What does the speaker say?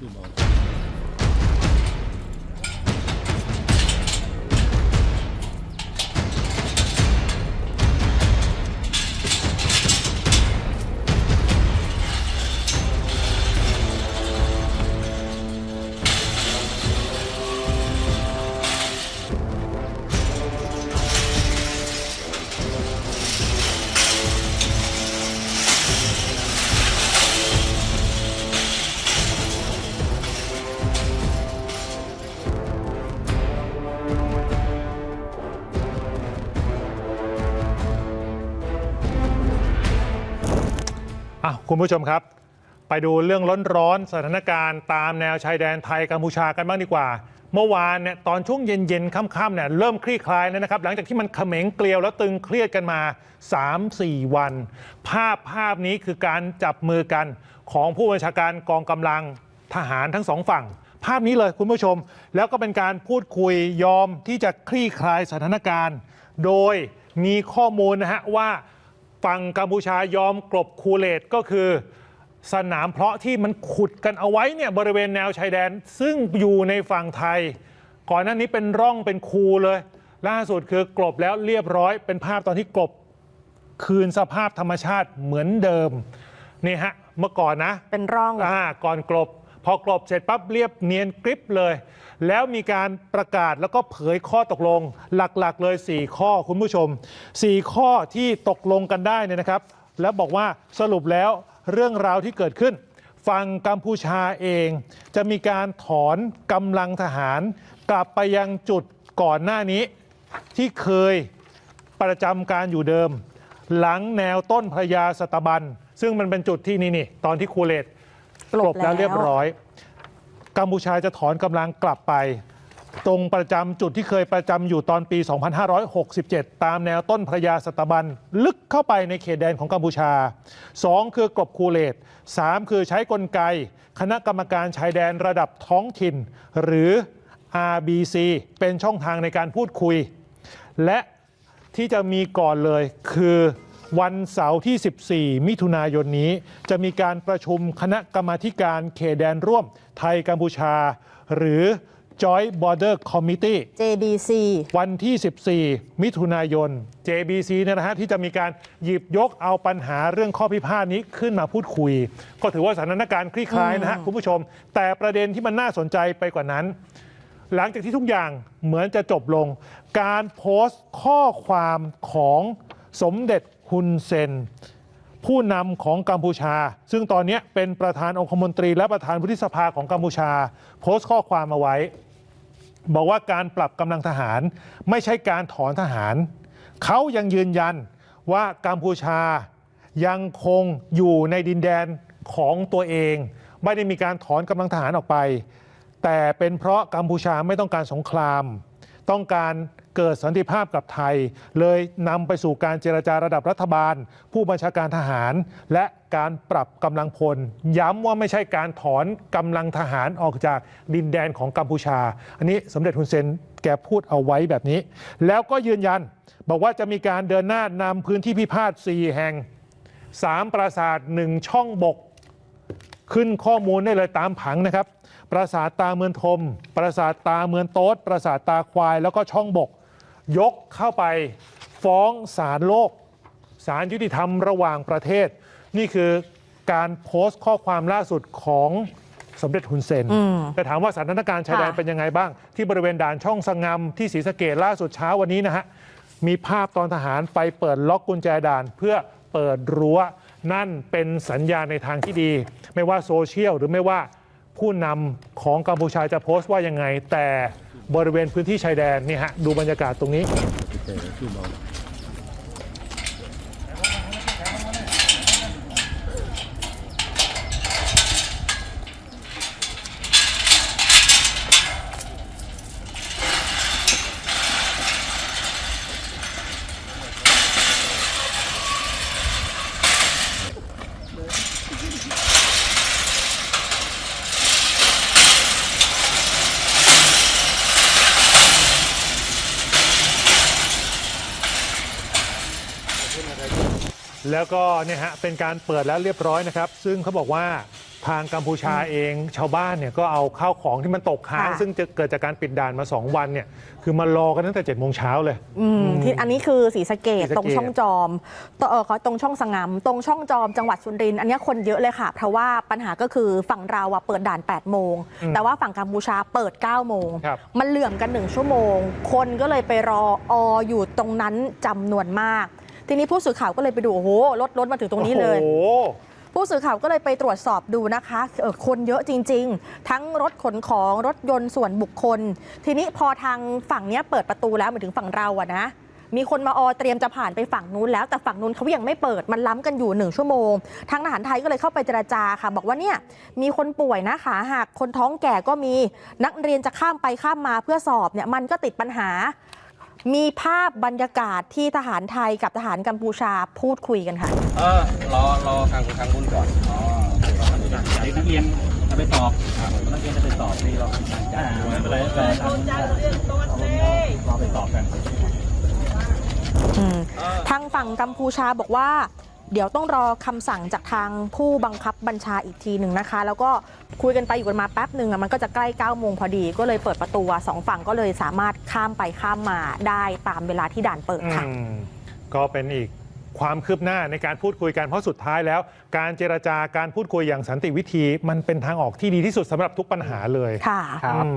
คื อเบาอะคุณผู้ชมครับ ไปดูเรื่องร้อนๆสถานการณ์ตามแนวชายแดนไทยกัมพูชากันบ้างดีกว่า เมื่อวานเนี่ยตอนช่วงเย็นๆค่ำๆเนี่ยเริ่มคลี่คลายแล้วนะครับ หลังจากที่มันเขม็งเกลียวแล้วตึงเครียดกันมา 3-4 วัน ภาพภาพนี้คือการจับมือกันของผู้บัญชาการกองกำลังทหารทั้งสองฝั่ง ภาพนี้เลยคุณผู้ชม แล้วก็เป็นการพูดคุยยอมที่จะคลี่คลายสถานการณ์ โดยมีข้อมูลนะฮะว่า ฝั่งกัมพูชายอมกลบคูเลตก็คือ สนามเพาะที่มันขุดกันเอาไว้เนี่ยบริเวณแนวชายแดน ซึ่งอยู่ในฝั่งไทย ก่อนหน้านี้เป็นร่องเป็นคูเลย ล่าสุดคือกลบแล้วเรียบร้อยเป็นภาพตอนที่กลบคืนสภาพธรรมชาติเหมือนเดิมนี่ฮะเมื่อก่อนนะ เป็นร่องอ่าก่อนกลบ พอกลบเสร็จปั๊บเรียบเนียนกริปเลย แล้วมีการประกาศแล้วก็เผยข้อตกลงหลักๆเลย 4 ข้อคุณผู้ชม 4 ข้อที่ตกลงกันได้เนี่ยนะครับ แล้วบอกว่าสรุปแล้วเรื่องราวที่เกิดขึ้นฝั่งกัมพูชาเอง จะมีการถอนกำลังทหาร กลับไปยังจุดก่อนหน้านี้ที่เคยประจำการอยู่เดิม หลังแนวต้นพระยาสตบัน ซึ่งมันเป็นจุดที่นี่นี่ตอนที่คูเลต กลบแล้วเรียบร้อย กัมพูชาจะถอนกำลังกลับไป ตรงประจำจุดที่เคยประจำอยู่ตอนปี 2567 ตามแนวต้นพระยาสตบัน ลึกเข้าไปในเขตแดนของกัมพูชา 2 คือกลบคูเลต3 คือใช้กลไก คณะกรรมการชายแดนระดับท้องถิ่น หรือ RBC เป็นช่องทางในการพูดคุย และที่จะมีก่อนเลยคือ วันเสาร์ที่ 14 มิถุนายนนี้ จะมีการประชุมคณะกรรมาธิการเขตแดนร่วมไทยกัมพูชา หรือ Joint Border Committee JBC วันที่ 14 มิถุนายน JBC เนี่ยนะฮะที่จะมีการหยิบยกเอาปัญหาเรื่องข้อพิพาทนี้ขึ้นมาพูดคุย ก็ถือว่าสถานการณ์คลี่คลายนะฮะคุณผู้ชม แต่ประเด็นที่มันน่าสนใจไปกว่านั้น หลังจากที่ทุกอย่างเหมือนจะจบลง การโพสต์ข้อความของสมเด็จ ฮุนเซน ผู้นำของกัมพูชา ซึ่งตอนนี้เป็นประธานองคมนตรี และประธานวุฒิสภาของกัมพูชา โพสต์ข้อความมาไว้ บอกว่าการปรับกำลังทหารไม่ใช่การถอนทหาร เขายังยืนยันว่ากัมพูชายังคงอยู่ในดินแดนของตัวเอง ไม่ได้มีการถอนกำลังทหารออกไป แต่เป็นเพราะกัมพูชาไม่ต้องการสงคราม ต้องการ เกิดสันติภาพกับไทย เลยนำไปสู่การเจรจาระดับรัฐบาล ผู้บัญชาการทหาร และการปรับกำลังพล ย้ำว่าไม่ใช่การถอนกำลังทหารออกจากดินแดนของกัมพูชา อันนี้สมเด็จฮุนเซนแกพูดเอาไว้แบบนี้ แล้วก็ยืนยัน บอกว่าจะมีการเดินหน้านำพื้นที่พิพาท 4 แห่ง 3 ปราสาท 1 ช่องบก ขึ้นข้อมูลได้เลยตามผังนะครับ ปราสาทตาเมืองทม ปราสาทตาเมืองโต๊ดปราสาทตาควายแล้วก็ช่องบก ยกเข้าไปฟ้องศาลโลกศาลยุติธรรมระหว่างประเทศ นี่คือการโพสต์ข้อความล่าสุดของสมเด็จฮุนเซน แต่ถามว่าสถานการณ์ชายแดนค่ะเป็นยังไงบ้าง ที่บริเวณด่านช่องสงงำที่ศรีสะเกดล่าสุดเช้าวันนี้นะฮะ มีภาพตอนทหารไปเปิดล็อกกุญแจด่านเพื่อเปิดรั้ว นั่นเป็นสัญญาณในทางที่ดี ไม่ว่าโซเชียลหรือไม่ว่าผู้นำของกัมพูชาจะโพสต์ว่ายังไงแต่ บริเวณพื้นที่ชายแดนนี่ฮะดูบรรยากาศตรงนี้ แล้วก็เนี่ยฮะเป็นการเปิดแล้วเรียบร้อยนะครับ ซึ่งเขาบอกว่าทางกัมพูชาเองชาวบ้านเนี่ยก็เอาข้าวของที่มันตกค้าง ค่ะ ซึ่งจะเกิดจากการปิดด่านมา 2 วันเนี่ยคือมารอกันตั้งแต่7จ็ดโมงเช้าเลย อืมที่อันนี้คือสีสะเกตศรีสะเกษ ตรงช่องจอมตเออขอตรงช่องสงามตรงช่องจอมจังหวัดสุรินทร์อันนี้คนเยอะเลยค่ะ เพราะว่าปัญหาก็คือฝั่งเราอะเปิดด่าน 8 โมง แต่ว่าฝั่งกัมพูชาเปิด 9 โมง ครับ มันเหลื่อมกัน 1 ชั่วโมง คนก็เลยไปรอออยู่ตรงนั้นจำนวนมาก ทีนี้ผู้สื่อข่าวก็เลยไปดู โอ้โหรถรถมาถึงตรงนี้เลย โอ้โหผู้สื่อข่าวก็เลยไปตรวจสอบดูนะคะเออคนเยอะจริง ๆ ทั้งรถขนของรถยนต์ส่วนบุคคล ทีนี้พอทางฝั่งเนี้ยเปิดประตูแล้วหมายถึงฝั่งเราอะนะ มีคนมาออเตรียมจะผ่านไปฝั่งนู้นแล้ว แต่ฝั่งนู้นเขายังไม่เปิดมันล้ำกันอยู่หนึ่งชั่วโมง ทางทหารไทยก็เลยเข้าไปเจราจาค่ะ บอกว่าเนี่ยมีคนป่วยนะขาหักคนท้องแก่ก็มีนักเรียนจะข้ามไปข้ามมาเพื่อสอบเนี่ยมันก็ติดปัญหา มีภาพบรรยากาศที่ทหารไทยกับทหารกัมพูชาพูดคุยกันค่ะ เออรอรอทางทางบุญก่อนอ๋อเด็กนักเรียนจะไปสอบนักเรียนจะไปสอบนี่เราไม่เป็นไรไม่เป็นไรทำรอไปสอบกันอืมทางฝั่งกัมพูชาบอกว่า เดี๋ยวต้องรอคำสั่งจากทางผู้บังคับบัญชาอีกทีหนึ่งนะคะ แล้วก็คุยกันไปอยู่กันมาแป๊บหนึ่งอะมันก็จะใกล้9ก้าโมงพอดี ก็เลยเปิดประตูอะสองฝั่งก็เลยสามารถข้ามไปข้ามมาได้ตามเวลาที่ด่านเปิดค่ะอืมก็เป็นอีกความคืบหน้าในการพูดคุยกันเพราะสุดท้ายแล้ว การเจรจาการพูดคุยอย่างสันติวิธี มันเป็นทางออกที่ดีที่สุดสำหรับทุกปัญหาเลยค่ะอืม